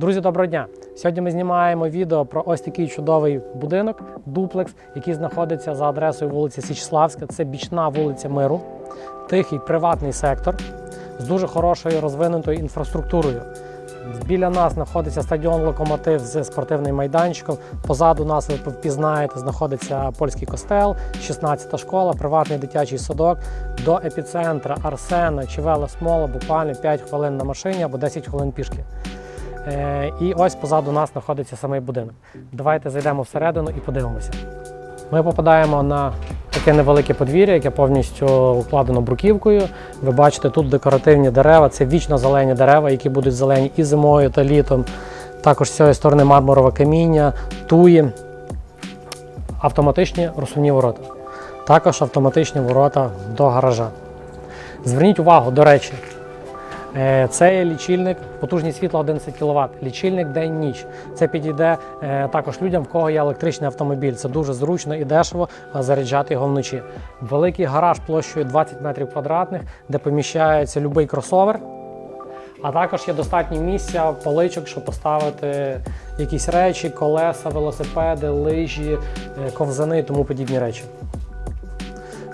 Друзі, доброго дня! Сьогодні ми знімаємо відео про ось такий чудовий будинок, дуплекс, який знаходиться за адресою вулиці Січславська. Це бічна вулиця Миру, тихий приватний сектор з дуже хорошою розвинутою інфраструктурою. Біля нас знаходиться стадіон Локомотив з спортивним майданчиком. Позаду нас, ви впізнаєте, знаходиться польський костел, 16-та школа, приватний дитячий садок. До епіцентра Арсена чи Вела Смола буквально 5 хвилин на машині або 10 хвилин пішки. Е, І ось позаду нас знаходиться самий будинок. Давайте зайдемо всередину і подивимося. Ми попадаємо на таке невелике подвір'я, яке повністю укладено бруківкою. Ви бачите, тут декоративні дерева, це вічно зелені дерева, які будуть зелені і зимою, та літом. Також з цієї сторони мармурове каміння, туї, автоматичні розсувні ворота. Також автоматичні ворота до гаража. Зверніть увагу, до речі, Це лічильник, потужність світла 11 кВт, лічильник день-ніч. Це підійде е, також людям, в кого є електричний автомобіль. Це дуже зручно і дешево е, заряджати його вночі. Великий гараж площею 20 метрів квадратних, де поміщається будь-який кросовер. А також є достатньо місця, поличок, щоб поставити якісь речі, колеса, велосипеди, лижі, е, ковзани і тому подібні речі.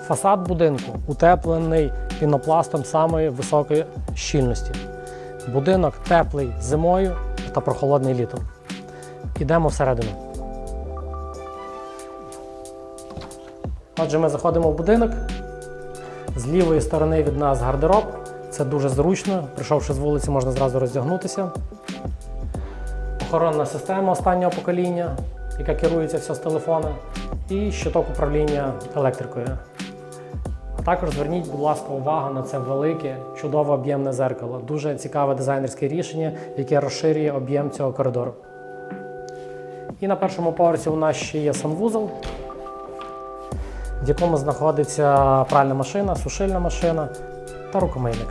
Фасад будинку утеплений пінопластом самої високої щільності. Будинок теплий зимою та прохолодний літом. Ідемо всередину. Отже, ми заходимо в будинок. З лівої сторони від нас гардероб. Це дуже зручно. Прийшовши з вулиці, можна зразу роздягнутися. Охоронна система останнього покоління, яка керується все з телефона, і щиток управління електрикою. Також зверніть, будь ласка, увагу на це велике, чудове об'ємне зеркало. Дуже цікаве дизайнерське рішення, яке розширює об'єм цього коридору. І на першому поверсі у нас ще є санвузол, в якому знаходиться пральна машина, сушильна машина та рукомийник.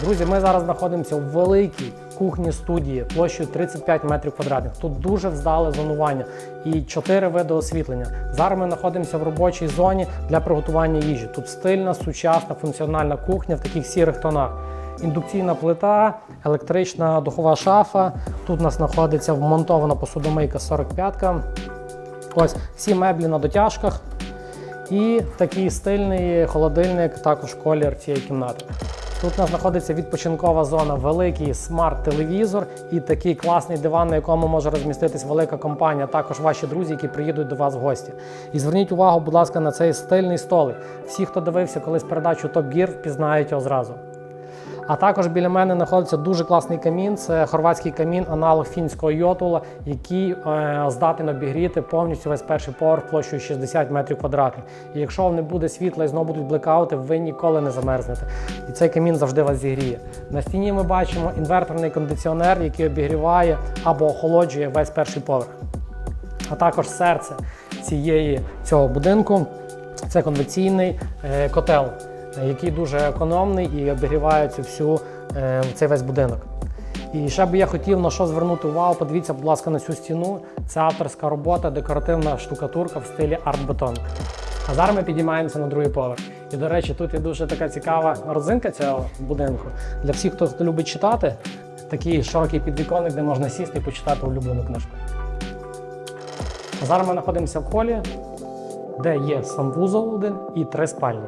Друзі, ми зараз знаходимося у великій кухні студії площею 35 метрів квадратних. Тут дуже вдале зонування і 4 види освітлення. Зараз ми знаходимося в робочій зоні для приготування їжі. Тут стильна, сучасна, функціональна кухня в таких сірих тонах. Індукційна плита, електрична духова шафа. Тут у нас знаходиться вмонтована посудомийка 45-ка. Ось всі меблі на дотяжках. І такий стильний холодильник, також колір цієї кімнати. Тут у нас знаходиться відпочинкова зона, великий смарт-телевізор і такий класний диван, на якому може розміститись велика компанія, також ваші друзі, які приїдуть до вас в гості. І зверніть увагу, будь ласка, на цей стильний столик. Всі, хто дивився колись передачу Топ Гір, впізнають його зразу. А також біля мене знаходиться дуже класний камін. Це хорватський камін, аналог фінського йотула, який е, здатен обігріти повністю весь перший поверх площею 60 метрів квадратних. І якщо не буде світла і знову будуть блекаути, ви ніколи не замерзнете. І цей камін завжди вас зігріє. На стіні ми бачимо інверторний кондиціонер, який обігріває або охолоджує весь перший поверх. А також серце цієї цього будинку це конвекційний е, котел який дуже економний і обігріває цю всю е, цей весь будинок. І ще би я хотів на що звернути увагу. Подивіться, будь ласка, на цю стіну. Це авторська робота, декоративна штукатурка в стилі арт-бетон. А зараз ми підіймаємося на другий поверх. І, до речі, тут є дуже така цікава родзинка цього будинку. Для всіх, хто, любить читати, такий широкий підвіконник, де можна сісти і почитати улюблену книжку. А зараз ми знаходимося в холі, де є санвузол один і три спальні.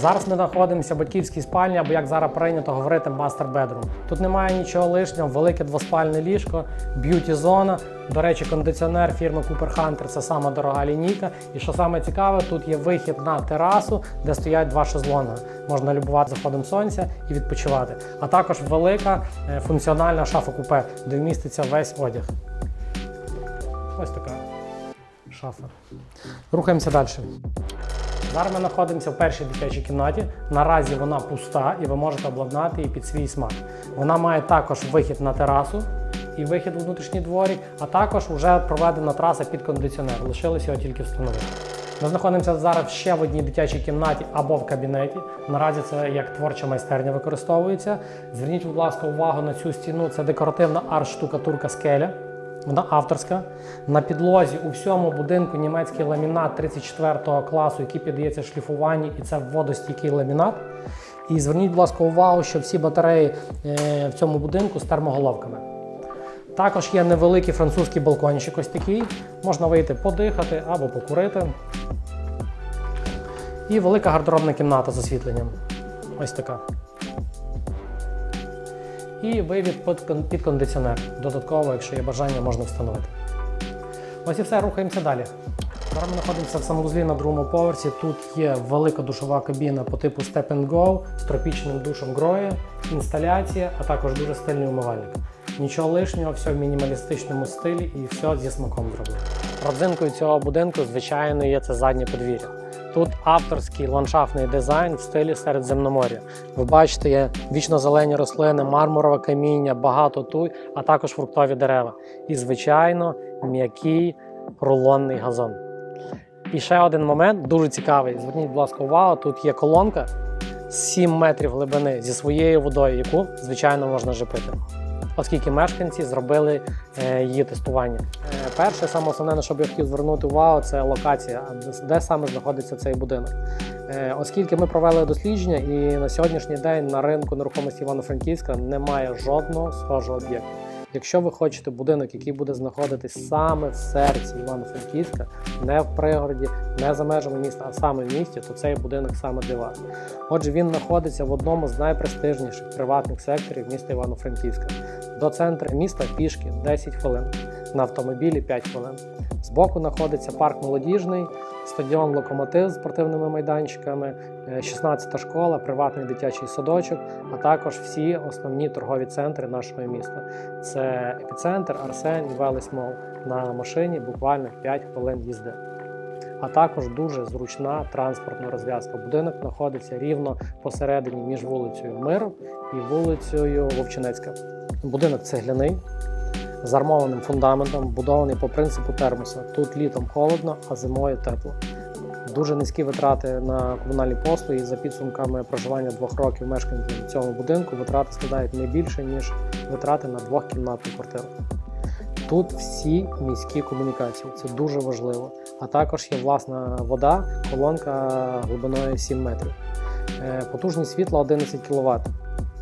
Зараз ми знаходимося в батьківській спальні, або як зараз прийнято говорити, мастер бедрум. Тут немає нічого лишнього, велике двоспальне ліжко, б'юті-зона. До речі, кондиціонер фірми Cooper Hunter це сама дорога лінійка. І що саме цікаве, тут є вихід на терасу, де стоять два шезлонги. Можна любувати заходом сонця і відпочивати. А також велика е, функціональна шафа купе, де вміститься весь одяг. Ось така шафа. Рухаємося далі. Зараз ми знаходимося в першій дитячій кімнаті. Наразі вона пуста і ви можете обладнати її під свій смак. Вона має також вихід на терасу і вихід у внутрішній дворі, а також вже проведена траса під кондиціонер. Лишилось його тільки встановити. Ми знаходимося зараз ще в одній дитячій кімнаті або в кабінеті. Наразі це як творча майстерня використовується. Зверніть, будь ласка, увагу на цю стіну. Це декоративна арт-штукатурка скеля. Вона авторська. На підлозі у всьому будинку німецький ламінат 34 класу, який піддається шліфуванню, і це водостійкий ламінат. І зверніть, будь ласка, увагу, що всі батареї е, в цьому будинку з термоголовками. Також є невеликий французький балкончик ось такий. Можна вийти подихати або покурити. І велика гардеробна кімната з освітленням. Ось така. І вивід під, кондиціонер. Додатково, якщо є бажання, можна встановити. Ось і все, рухаємося далі. Зараз ми знаходимося в санвузлі на другому поверсі. Тут є велика душова кабіна по типу Step and Go з тропічним душем Гроє, інсталяція, а також дуже стильний умивальник. Нічого лишнього, все в мінімалістичному стилі і все зі смаком зроблено. Родзинкою цього будинку, звичайно, є це заднє подвір'я. Тут авторський ландшафтний дизайн в стилі Середземномор'я. Ви бачите, є вічно-зелені рослини, мармурове каміння, багато туй, а також фруктові дерева. І, звичайно, м'який рулонний газон. І ще один момент дуже цікавий. Зверніть, будь ласка, увагу. Тут є колонка 7 метрів глибини зі своєю водою, яку, звичайно, можна жепити. Оскільки мешканці зробили е, її тестування. Е, перше, саме основне, на що б я хотів звернути увагу, це локація, де, саме знаходиться цей будинок. Е, оскільки ми провели дослідження, і на сьогоднішній день на ринку нерухомості Івано-Франківська немає жодного схожого об'єкту. Якщо ви хочете будинок, який буде знаходитись саме в серці Івано-Франківська, не в пригороді, не за межами міста, а саме в місті, то цей будинок саме для вас. Отже, він знаходиться в одному з найпрестижніших приватних секторів міста Івано-Франківська. До центру міста пішки 10 хвилин, на автомобілі 5 хвилин. Збоку знаходиться парк молодіжний, стадіон Локомотив з спортивними майданчиками, 16-та школа, приватний дитячий садочок, а також всі основні торгові центри нашого міста. Це епіцентр, Арсен і Велес Мол на машині буквально 5 хвилин їзди. А також дуже зручна транспортна розв'язка. Будинок знаходиться рівно посередині між вулицею Миру і вулицею Вовчинецька. Будинок цегляний з армованим фундаментом, будований по принципу термоса. Тут літом холодно, а зимою тепло. Дуже низькі витрати на комунальні послуги. За підсумками проживання двох років мешканців в цьому будинку витрати складають не більше, ніж витрати на двохкімнатну квартиру. Тут всі міські комунікації, це дуже важливо. А також є власна вода, колонка глибиною 7 метрів. Е, Потужність світла 11 кВт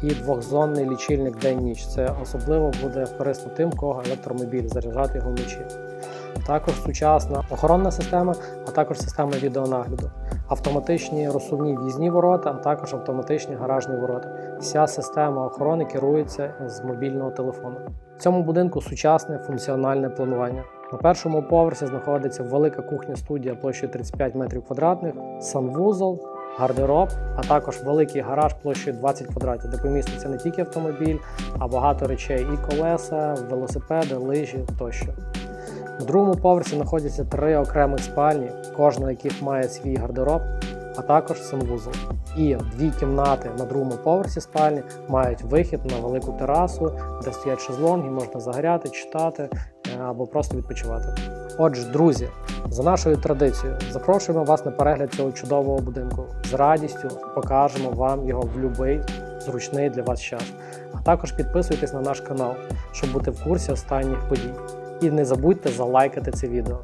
і двохзонний лічильник день-ніч. Це особливо буде корисно тим, кого електромобіль, заряджати його вночі. Також сучасна охоронна система, а також система відеонагляду, автоматичні розсувні в'їзні ворота, а також автоматичні гаражні ворота. Вся система охорони керується з мобільного телефону. В цьому будинку сучасне функціональне планування. На першому поверсі знаходиться велика кухня-студія площею 35 метрів квадратних, санвузол, гардероб, а також великий гараж площею 20 квадратів, де поміститься не тільки автомобіль, а багато речей і колеса, велосипеди, лижі тощо. На другому поверсі знаходяться три окремих спальні, кожна яких має свій гардероб, а також санвузол. І дві кімнати на другому поверсі спальні мають вихід на велику терасу, де стоять шезлонги, можна загоряти, читати е, або просто відпочивати. Отже, друзі, за нашою традицією, запрошуємо вас на перегляд цього чудового будинку. З радістю покажемо вам його в будь-який зручний для вас час. А також підписуйтесь на наш канал, щоб бути в курсі останніх подій. І не забудьте залайкати це відео.